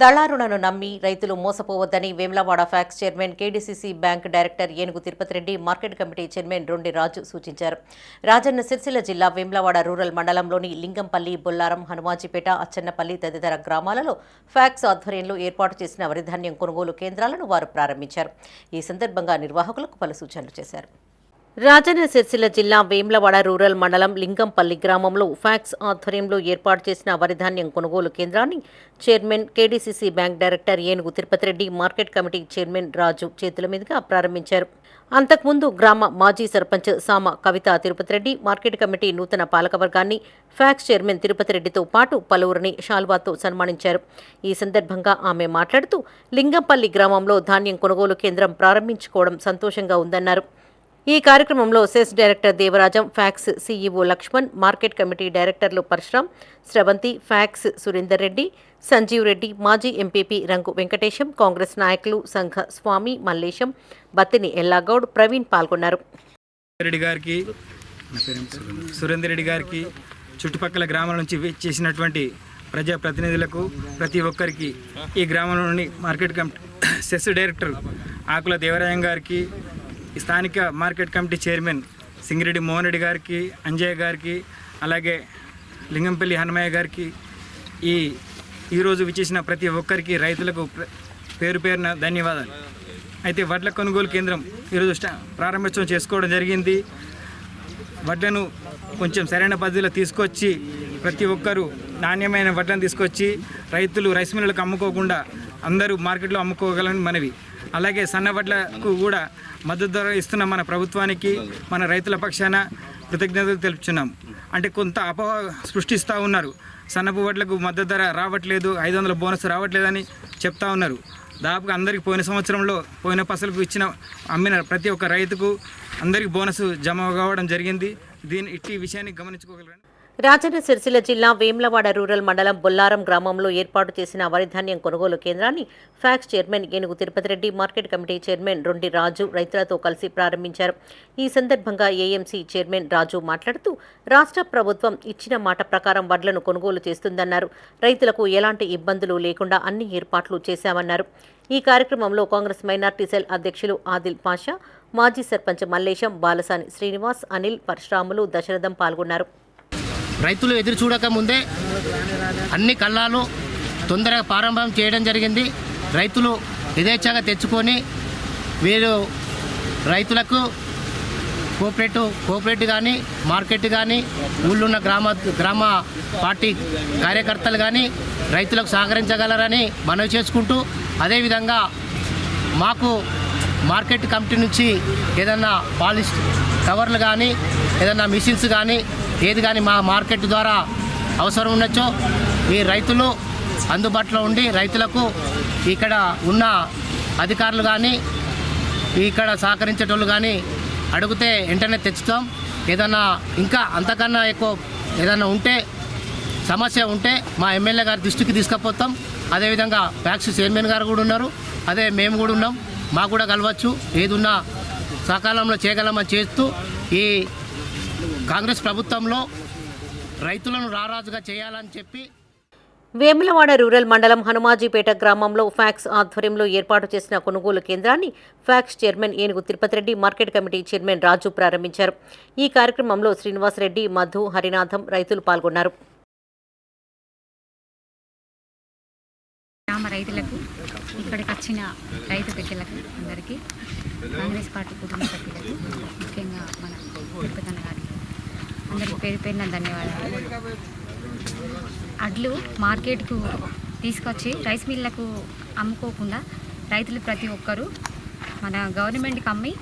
దళారులను నమ్మి రైతులు మోసపోవద్దని Vemulawada PACS chairman KDCC bank director Enugu Tirupati Reddy market committee chairman Rondi Raju సూచించారు. రాజన్న సిరిసిల్ల జిల్లా Vemulawada rural మండలంలోని లింగంపల్లి బొల్లారం హనుమాజీపేట అచ్చన్నపల్లి తదితర గ్రామాలలో ఫ్యాక్స్ ఆధ్వర్యంలో ఏర్పాటు చేసిన వరిధాన్యం కొనుగోలు కేంద్రాలను వారు ప్రారంభించారు. ఈ సందర్భంగా నిర్వాహకులకు పలు సూచనలు చేశారు. రాజన్న సిరిసిల్ల జిల్లా వేమ్లవాడ రూరల్ మండలం లింగంపల్లి గ్రామంలో ఫ్యాక్స్ ఆధ్వర్యంలో ఏర్పాటు చేసిన వరిధాన్యం కొనుగోలు కేంద్రాన్ని chairman KDCC bank director Enugu Tirupatireddy market committee chairman Raju చేతుల మీదుగా ప్రారంభించారు. అంతకుముందు గ్రామ మాజీ సర్పంచ్ సామ కవిత తిరుపతిరెడ్డి మార్కెట్ కమిటీ నూతన పాలకవర్గాన్ని ఫ్యాక్స్ చైర్మన్ తిరుపతిరెడ్డితో పాటు పలువురిని షాల్వాతో సన్మానించారు. ఈ సందర్భంగా ఆమె మాట్లాడుతూ లింగంపల్లి గ్రామంలో ధాన్యం కొనుగోలు కేంద్రం ప్రారంభించుకోవడం సంతోషంగా ఉందన్నారు. ఈ కార్యక్రమంలో CESS director Devarajam PACS CEO Laxman market committee డైరెక్టర్లు పరశురాం స్రవంతి ఫ్యాక్స్ సురేందర్ రెడ్డి సంజీవ్ రెడ్డి మాజీ ఎంపీపీ రంగు వెంకటేశం కాంగ్రెస్ నాయకులు సంఘ స్వామి మల్లేశం బత్తిని ఎల్లాగౌడ్ ప్రవీణ్ పాల్గొన్నారు. రెడ్డి గారికి సురేందర్ రెడ్డి గారికి చుట్టుపక్కల గ్రామాల నుంచి చేసినటువంటి ప్రజాప్రతినిధులకు ప్రతి ఒక్కరికి ఈ గ్రామంలోని market committee CESS director Akula Devarayam గారికి స్థానిక market committee chairman Singireddy Mohan Reddy గారికి అంజయ్య గారికి అలాగే లింగంపల్లి హనుమయ్య గారికి ఈ ఈరోజు విచ్చేసిన ప్రతి ఒక్కరికి రైతులకు పేరు పేరున ధన్యవాదాలు. అయితే వడ్ల కొనుగోలు కేంద్రం ఈరోజు ప్రారంభోత్సవం చేసుకోవడం జరిగింది. వడ్లను కొంచెం సరైన పద్ధతిలో తీసుకొచ్చి ప్రతి ఒక్కరూ నాణ్యమైన వడ్లను తీసుకొచ్చి రైతులు రైస్ మిల్లులకు అమ్ముకోకుండా అందరూ మార్కెట్లో అమ్ముకోగలని మనవి. అలాగే సన్న వడ్లకు కూడా మద్దతు ధర ఇస్తున్న మన ప్రభుత్వానికి మన రైతుల పక్షాన కృతజ్ఞతలు తెలుపుచున్నాం. అంటే కొంత అపోహ సృష్టిస్తూ ఉన్నారు. సన్నపు వడ్లకు మద్దతు ధర రావట్లేదు ఐదు వందల బోనస్ రావట్లేదని చెప్తా ఉన్నారు. దాదాపుగా అందరికి పోయిన సంవత్సరంలో పోయిన పసలకు ఇచ్చిన అమ్మిన ప్రతి ఒక్క రైతుకు అందరికి బోనస్ జమ కావడం జరిగింది. దీని ఇట్టి విషయాన్ని గమనించుకోగలరని రాజన్న సిరిసిల్ల జిల్లా వేమ్లవాడ రూరల్ మండలం బొల్లారం గ్రామంలో ఏర్పాటు చేసిన వరిధాన్యం కొనుగోలు కేంద్రాన్ని PACS chairman Enugu Tirupatireddy market committee chairman Rondi Raju రైతులతో కలిసి ప్రారంభించారు. ఈ సందర్భంగా ఏఎంసీ చైర్మన్ రాజు మాట్లాడుతూ రాష్ట్ర ప్రభుత్వం ఇచ్చిన మాట ప్రకారం వడ్లను కొనుగోలు చేస్తుందన్నారు. రైతులకు ఎలాంటి ఇబ్బందులు లేకుండా అన్ని ఏర్పాట్లు చేశామన్నారు. ఈ కార్యక్రమంలో కాంగ్రెస్ మైనార్టీ సెల్ అధ్యక్షులు ఆదిల్ పాషా మాజీ సర్పంచ్ మల్లేశం బాలసాని శ్రీనివాస్ అనిల్ పరశురాములు దశరథం పాల్గొన్నారు. రైతులు ఎదురు చూడక ముందే అన్ని కళ్ళాలు తొందరగా ప్రారంభం చేయడం జరిగింది. రైతులు యథేచ్ఛగా తెచ్చుకొని వీరు రైతులకు కోఆపరేటివ్ కోఆపరేటివ్ కానీ మార్కెట్ కానీ ఊళ్ళున్న గ్రామ గ్రామ పార్టీ కార్యకర్తలు కానీ రైతులకు సహకరించగలరని మనవి చేసుకుంటూ అదేవిధంగా మాకు మార్కెట్ కమిటీ నుంచి ఏదన్నా పాలిస్ కవర్లు కానీ ఏదన్నా మిషన్స్ కానీ ఏది కానీ మా మార్కెట్ ద్వారా అవసరం ఉండొచ్చు. ఈ రైతులు అందుబాటులో ఉండి రైతులకు ఇక్కడ ఉన్న అధికారులు కానీ ఇక్కడ సహకరించేటోళ్ళు కానీ అడిగితే వెంటనే తెచ్చుతాం. ఏదన్నా ఇంకా అంతకన్నా ఎక్కువ ఏదన్నా ఉంటే సమస్య ఉంటే మా ఎమ్మెల్యే గారి దృష్టికి తీసుకుపోతాం. అదేవిధంగా ప్యాక్స్ చైర్మన్ గారు కూడా ఉన్నారు. అదే మేము కూడా ఉన్నాం. మాకు కూడా కలవచ్చు. ఏదున్నా సకాలంలో చేయగలమని చేస్తూ ఈ కాంగ్రెస్ ప్రభుత్వంలో రైతులను రారాజుగా చేయాలని చెప్పి వేములవాడ రూరల్ మండలం హనుమాజీపేట గ్రామంలో ఫ్యాక్స్ ఆధ్వర్యంలో ఏర్పాటు చేసిన కొనుగోలు కేంద్రాన్ని PACS chairman Enugu Tirupati Reddy market committee chairman Raju ప్రారంభించారు. ఈ కార్యక్రమంలో శ్రీనివాసరెడ్డి మధు హరినాథం రైతులు పాల్గొన్నారు. గ్రామ రైతులకు ఇక్కడికి వచ్చిన రైతు బిడ్డలకు అందరికీ కాంగ్రెస్ పార్టీ కుటుంబ సభ్యులకు ముఖ్యంగా మన తిరుపతన్న గారికి అందరికీ పేరు పేరున ధన్యవాదాలు. అడ్లు మార్కెట్కు తీసుకొచ్చి రైస్ మిల్లకు అమ్ముకోకుండా రైతులు ప్రతి ఒక్కరూ మన గవర్నమెంట్కి అమ్మి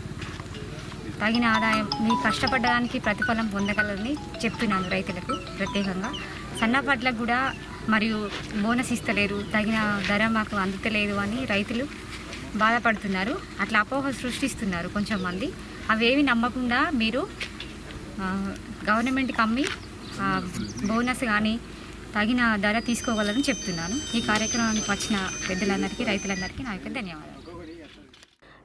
తగిన ఆదాయం మీ కష్టపడడానికి ప్రతిఫలం పొందగలరని చెప్తున్నాను రైతులకు ప్రత్యేకంగా. సన్నపట్లకు కూడా మరియు బోనస్ ఇస్తలేరు తగిన ధర మాకు అందుతలేదు అని రైతులు బాధపడుతున్నారు. అట్లా అపోహ సృష్టిస్తున్నారు కొంచెం మంది అవేవి నమ్మకుండా మీరు గవర్నమెంట్కి అమ్మి బోనస్ కానీ తగిన ధర తీసుకోగలరని చెప్తున్నాను. ఈ కార్యక్రమానికి వచ్చిన పెద్దలందరికీ రైతులందరికీ నా యొక్క ధన్యవాదాలు.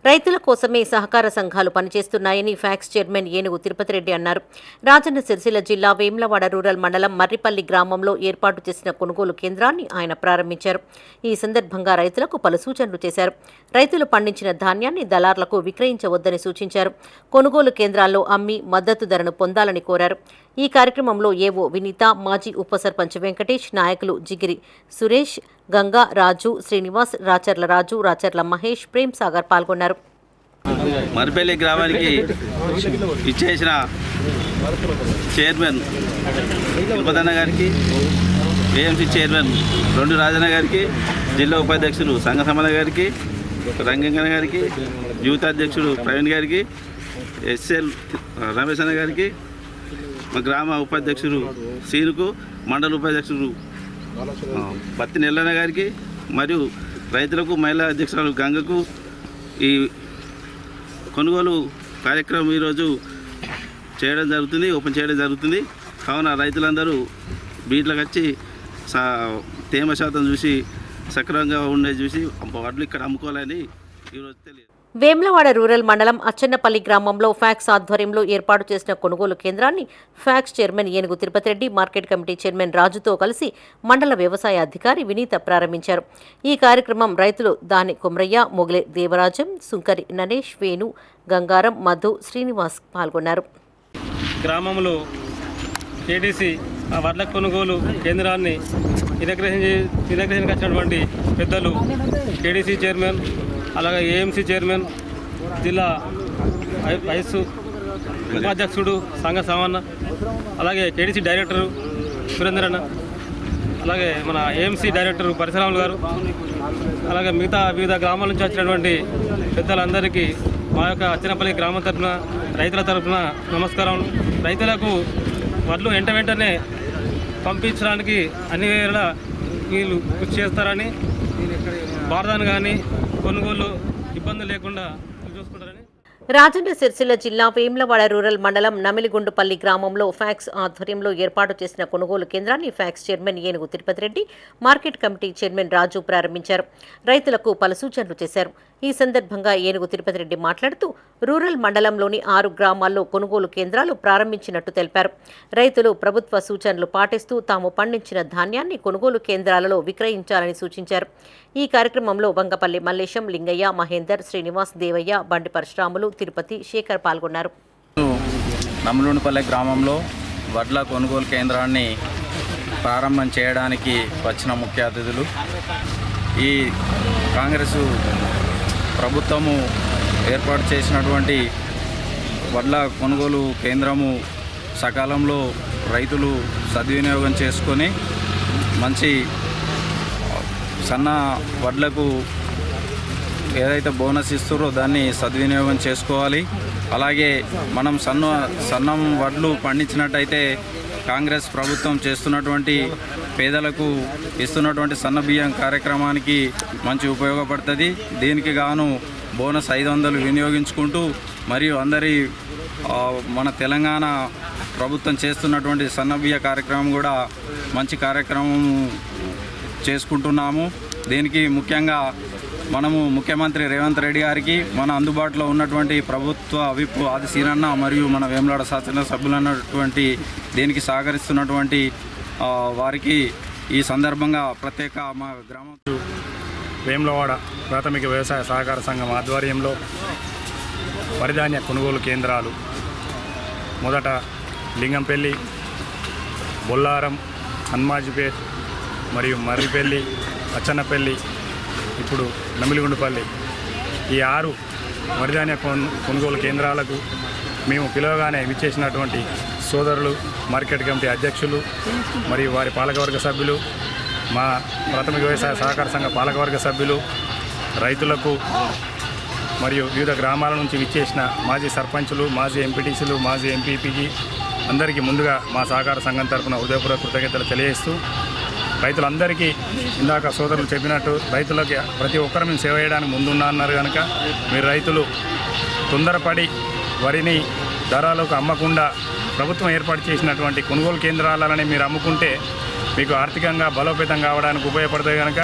రైతుల కోసమే సహకార సంఘాలు పనిచేస్తున్నాయని ఫ్యాక్స్ చైర్మన్ ఏనుగు తిరుపతి రెడ్డి అన్నారు. రాజన్న సిరిసిల్ల జిల్లా వేములవాడ రూరల్ మండలం మర్రిపల్లి గ్రామంలో ఏర్పాటు చేసిన కొనుగోలు కేంద్రాన్ని ఆయన ప్రారంభించారు. ఈ సందర్భంగా రైతులకు పలు సూచనలు చేశారు. రైతులు పండించిన ధాన్యాన్ని దళార్లకు విక్రయించవద్దని సూచించారు. కొనుగోలు కేంద్రాల్లో అమ్మి మద్దతు ధరను పొందాలని కోరారు. ఈ కార్యక్రమంలో ఏవో వినీత మాజీ ఉప సర్పంచ్ వెంకటేష్ నాయకులు జిగిరి సురేష్ గంగా రాజు శ్రీనివాస్ రాచర్ల రాజు రాచర్ల మహేష్ ప్రేమ్ సాగర్ పాల్గొన్నారు. మరిపల్లి గ్రామానికి ఇచ్చేసిన చైర్మన్ తిరుపతన్న గారికి ఏఎంసీ చైర్మన్ రెండు రాజన్న గారికి జిల్లా ఉపాధ్యక్షుడు సంఘ సమల గారికి రంగంగన్న గారికి యూత్ అధ్యక్షుడు ప్రవీణ్ గారికి ఎస్ఎల్ రమేష్ అన్న గారికి మా గ్రామ ఉపాధ్యక్షుడు సీనుకు మండల ఉపాధ్యక్షుడు పత్తి నెల్లన్న గారికి మరియు రైతులకు మహిళా అధ్యక్షురాలు గంగకు ఈ కొనుగోలు కార్యక్రమం ఈరోజు చేయడం జరుగుతుంది ఓపెన్ చేయడం జరుగుతుంది. కావున రైతులందరూ బీట్లకు వచ్చి సా తేమ శాతం చూసి సక్రమంగా ఉండేది చూసి వడ్లు ఇక్కడ అమ్ముకోవాలని ఈరోజు తెలియదు. వేమ్లవాడ రూరల్ మండలం అచ్చన్నపల్లి గ్రామంలో ఫ్యాక్స్ ఆధ్వర్యంలో ఏర్పాటు చేసిన కొనుగోలు కేంద్రాన్ని PACS chairman Enugu Tirupati Reddy market committee chairman రాజుతో కలిసి మండల వ్యవసాయ అధికారి వినీత ప్రారంభించారు. ఈ కార్యక్రమం రైతులు దాని కుమ్రయ్య మొగలే దేవరాజం సుంకరి నరేష్ వేణు గంగారం మధు శ్రీనివాస్ పాల్గొన్నారు. గ్రామంలో కేడీసీ వడ్ల కొనుగోలు కేంద్రాన్ని ఇనగ్రహించి పెద్దలు కేడీసీ చైర్మన్ అలాగే ఏఎంసీ చైర్మన్ జిల్లా వై- వైస్ ఉపాధ్యక్షుడు సంఘ సామన్న అలాగే కేడీసీ డైరెక్టరు సురేంద్రన్న అలాగే మన ఏఎంసీ డైరెక్టర్ పరశురాములు గారు అలాగే మిగతా వివిధ గ్రామాల నుంచి వచ్చినటువంటి పెద్దలందరికీ మా యొక్క అచ్చినపల్లి గ్రామం తరఫున రైతుల తరఫున నమస్కారం. రైతులకు వడ్లు వెంట వెంటనే పంపించడానికి అన్ని వేళ వీళ్ళు కృషి చేస్తారని భారతాన్ని కానీ కొనుగోలు ఇబ్బంది లేకుండా చూసుకుంటారని. రాజన్న సిరిసిల్ల జిల్లా వేమ్లవాడ రూరల్ మండలం నమిలిగుండుపల్లి గ్రామంలో ఫ్యాక్స్ ఆధ్వర్యంలో ఏర్పాటు చేసిన కొనుగోలు కేంద్రాన్ని PACS chairman Enugu Tirupati Reddy market committee chairman Raju ప్రారంభించారు. రైతులకు పలు సూచనలు చేశారు. ఈ సందర్భంగా ఏనుగు తిరుపతి రెడ్డి మాట్లాడుతూ రూరల్ మండలంలోని ఆరు గ్రామాల్లో కొనుగోలు కేంద్రాలు ప్రారంభించినట్టు తెలిపారు. రైతులు ప్రభుత్వ సూచనలు పాటిస్తూ తాము పండించిన ధాన్యాన్ని కొనుగోలు కేంద్రాలలో విక్రయించాలని సూచించారు. ఈ కార్యక్రమంలో వంగపల్లి మల్లేశం లింగయ్య మహేందర్ శ్రీనివాస్ దేవయ్య బండి పరశురాములు తిరుపతి శేఖర్ పాల్గొన్నారు. నమ్మలుండిపల్లె గ్రామంలో వడ్ల కొనుగోలు కేంద్రాన్ని ప్రారంభం చేయడానికి వచ్చిన ముఖ్య అతిథులు. ఈ కాంగ్రెస్ ప్రభుత్వము ఏర్పాటు చేసినటువంటి వడ్ల కొనుగోలు కేంద్రము సకాలంలో రైతులు సద్వినియోగం చేసుకొని మంచి సన్న వడ్లకు ఏదైతే బోనస్ ఇస్తారో దాన్ని సద్వినియోగం చేసుకోవాలి. అలాగే మనం సన్న సన్నం వడ్లు పండించినట్టయితే కాంగ్రెస్ ప్రభుత్వం చేస్తున్నటువంటి పేదలకు ఇస్తున్నటువంటి సన్న బియ్యం కార్యక్రమానికి మంచి ఉపయోగపడుతుంది. దీనికి గాను బోనస్ ఐదు వందలు వినియోగించుకుంటూ మరియు అందరి మన తెలంగాణ ప్రభుత్వం చేస్తున్నటువంటి సన్నబియ్య కార్యక్రమం కూడా మంచి కార్యక్రమం చేసుకుంటున్నాము. దీనికి ముఖ్యంగా మనము ముఖ్యమంత్రి రేవంత్ రెడ్డి గారికి మన అందుబాటులో ఉన్నటువంటి ప్రభుత్వ విప్ ఆది సీనన్న మరియు మన వేములాడ శాసనసభ్యులు అన్నటువంటి దీనికి సహకరిస్తున్నటువంటి వారికి ఈ సందర్భంగా ప్రత్యేక మా గ్రామం వేములవాడ ప్రాథమిక వ్యవసాయ సహకార సంఘం ఆధ్వర్యంలో వరిధాన్య కొనుగోలు కేంద్రాలు మొదట లింగంపల్లి బొల్లారం హన్మాజిపేట్ మరియు మర్రిపల్లి అచ్చన్నపల్లి ఇప్పుడు నమిలిగుండుపల్లి. ఈ ఆరు వరిధాన్య కొనుగోలు కేంద్రాలకు మేము పిలవగానే విచ్చేసినటువంటి సోదరులు మార్కెట్ కమిటీ అధ్యక్షులు మరియు వారి పాలకవర్గ సభ్యులు మా ప్రాథమిక వ్యవసాయ సహకార సంఘ పాలకవర్గ సభ్యులు రైతులకు మరియు వివిధ గ్రామాల నుంచి విచ్చేసిన మాజీ సర్పంచులు మాజీ ఎంపీటీసీలు మాజీ ఎంపీపీకి అందరికీ ముందుగా మా సహకార సంఘం తరపున హృదయపూర్వక కృతజ్ఞతలు తెలియజేస్తూ రైతులందరికీ ఇందాక సోదరులు చెప్పినట్టు రైతులకి ప్రతి ఒక్కరు మేము సేవ చేయడానికి ముందున్నా అన్నారు కనుక మీరు రైతులు తొందరపడి వరిని ధరలకు అమ్మకుండా ప్రభుత్వం ఏర్పాటు చేసినటువంటి కొనుగోలు కేంద్రాలని మీరు అమ్ముకుంటే మీకు ఆర్థికంగా బలోపేతం కావడానికి ఉపయోగపడతాయి కనుక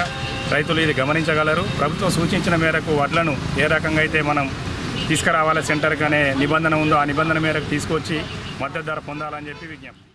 రైతులు ఇది గమనించగలరు. ప్రభుత్వం సూచించిన మేరకు వడ్లను ఏ రకంగా అయితే మనం తీసుకురావాలి సెంటర్కి అనే నిబంధన ఉందో ఆ నిబంధన మేరకు తీసుకొచ్చి మద్దతు ధర పొందాలని చెప్పి విజ్ఞప్తి.